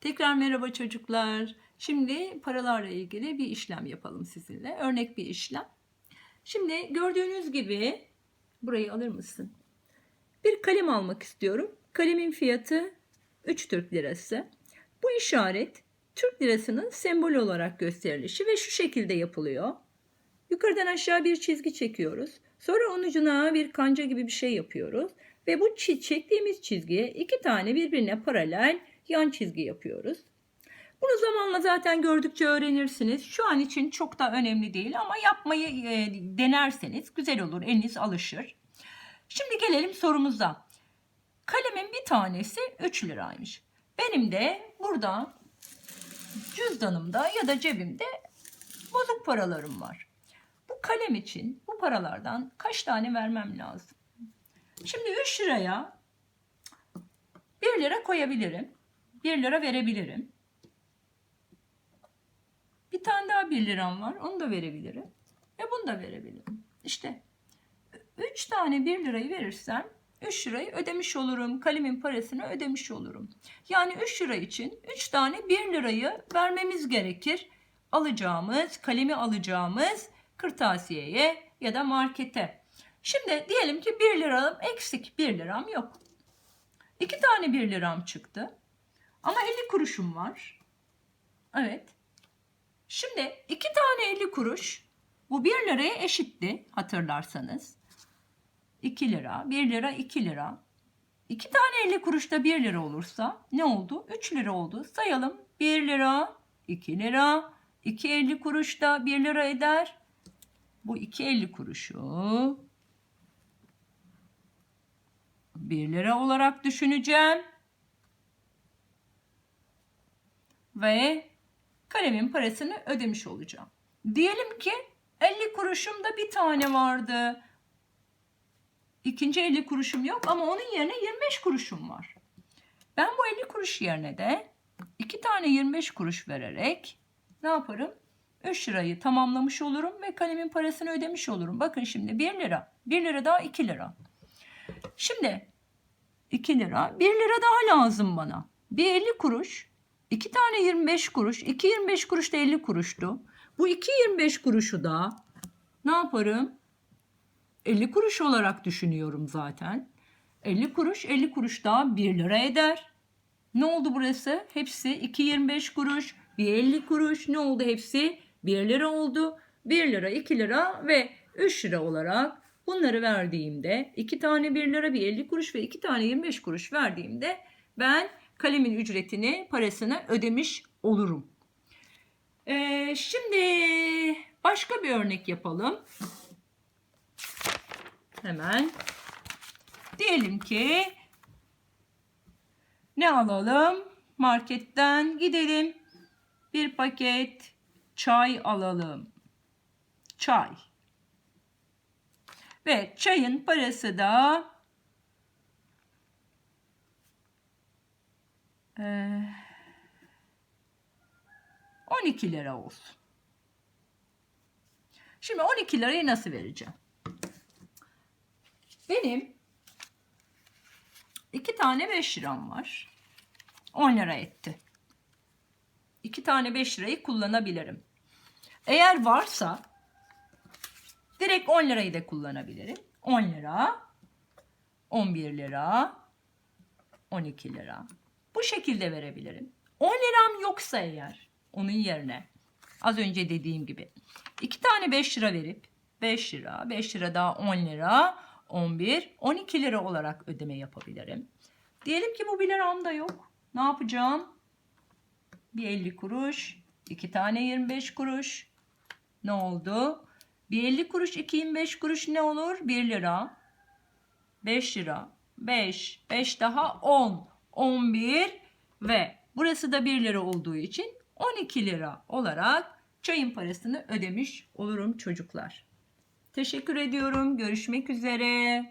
Tekrar merhaba çocuklar. Şimdi paralarla ilgili bir işlem yapalım sizinle. Örnek bir işlem. Şimdi gördüğünüz gibi burayı alır mısın? Bir kalem almak istiyorum. Kalemin fiyatı 3 Türk lirası. Bu işaret Türk lirasının sembol olarak gösterilişi ve şu şekilde yapılıyor. Yukarıdan aşağı bir çizgi çekiyoruz. Sonra onun ucuna bir kanca gibi bir şey yapıyoruz. Ve bu çektiğimiz çizgiye iki tane birbirine paralel yan çizgi yapıyoruz. Bunu zamanla zaten gördükçe öğrenirsiniz. Şu an için çok da önemli değil ama yapmayı e, denerseniz güzel olur. Eliniz alışır. Şimdi gelelim sorumuza. Kalemin bir tanesi 3 liraymış. Benim de burada cüzdanımda ya da cebimde bozuk paralarım var. Bu kalem için bu paralardan kaç tane vermem lazım? Şimdi 3 liraya 1 lira koyabilirim. 1 lira verebilirim. Bir tane daha 1 liram var. Onu da verebilirim. Ve bunu da verebilirim. İşte 3 tane 1 lirayı verirsem 3 lirayı ödemiş olurum. Kalemin parasını ödemiş olurum. Yani 3 lira için 3 tane 1 lirayı vermemiz gerekir. Alacağımız, kalemi alacağımız kırtasiyeye ya da markete. Şimdi diyelim ki 1 liram eksik, 1 liram yok. 2 tane 1 liram çıktı. Ama 50 kuruşum var. Evet. Şimdi 2 tane 50 kuruş bu 1 liraya eşitti hatırlarsanız. 2 lira, 1 lira, 2 lira. 2 tane 50 kuruş da 1 lira olursa ne oldu? 3 lira oldu. Sayalım. 1 lira, 2 lira, 2 50 kuruş da 1 lira eder. Bu 2 50 kuruşu 1 lira olarak düşüneceğim. Ve kalemin parasını ödemiş olacağım. Diyelim ki 50 kuruşumda bir tane vardı. İkinci 50 kuruşum yok ama onun yerine 25 kuruşum var. Ben bu 50 kuruş yerine de iki tane 25 kuruş vererek ne yaparım? 3 lirayı tamamlamış olurum ve kalemin parasını ödemiş olurum. Bakın şimdi 1 lira. 1 lira daha 2 lira. Şimdi 2 lira. 1 lira daha lazım bana. Bir 50 kuruş. 2 tane 25 kuruş. 2 25 kuruş da 50 kuruştu. Bu 2 25 kuruşu da ne yaparım? 50 kuruş olarak düşünüyorum zaten. 50 kuruş 50 kuruş daha 1 lira eder. Ne oldu burası? Hepsi 2.25 kuruş, bir 50 kuruş. Ne oldu hepsi? 1 lira oldu. 1 lira, 2 lira ve 3 lira olarak bunları verdiğimde 2 tane 1 lira, bir 50 kuruş ve 2 tane 25 kuruş verdiğimde ben kalemin ücretini, parasını ödemiş olurum. Ee, şimdi başka bir örnek yapalım. Hemen. Diyelim ki ne alalım? Marketten gidelim. Bir paket çay alalım. Çay. Ve çayın parası da eee, 12 lira olsun. Şimdi 12 lirayı nasıl vereceğim? Benim iki tane 5 liram var. 10 lira etti. İki tane 5 lirayı kullanabilirim. Eğer varsa direkt 10 lirayı da kullanabilirim. 10 lira, 11 lira, 12 lira. Şekilde verebilirim. 10 liram yoksa eğer onun yerine az önce dediğim gibi iki tane 5 lira verip 5 lira, 5 lira daha 10 lira, 11, 12 lira olarak ödeme yapabilirim. Diyelim ki bu 1 liram da yok. Ne yapacağım? Bir 50 kuruş, iki tane 25 kuruş. Ne oldu? Bir 50 kuruş, iki 25 kuruş ne olur? 1 lira. 5 lira. 5, 5 daha 10, 11 ve burası da 1 lira olduğu için 12 lira olarak çayın parasını ödemiş olurum çocuklar. Teşekkür ediyorum. Görüşmek üzere.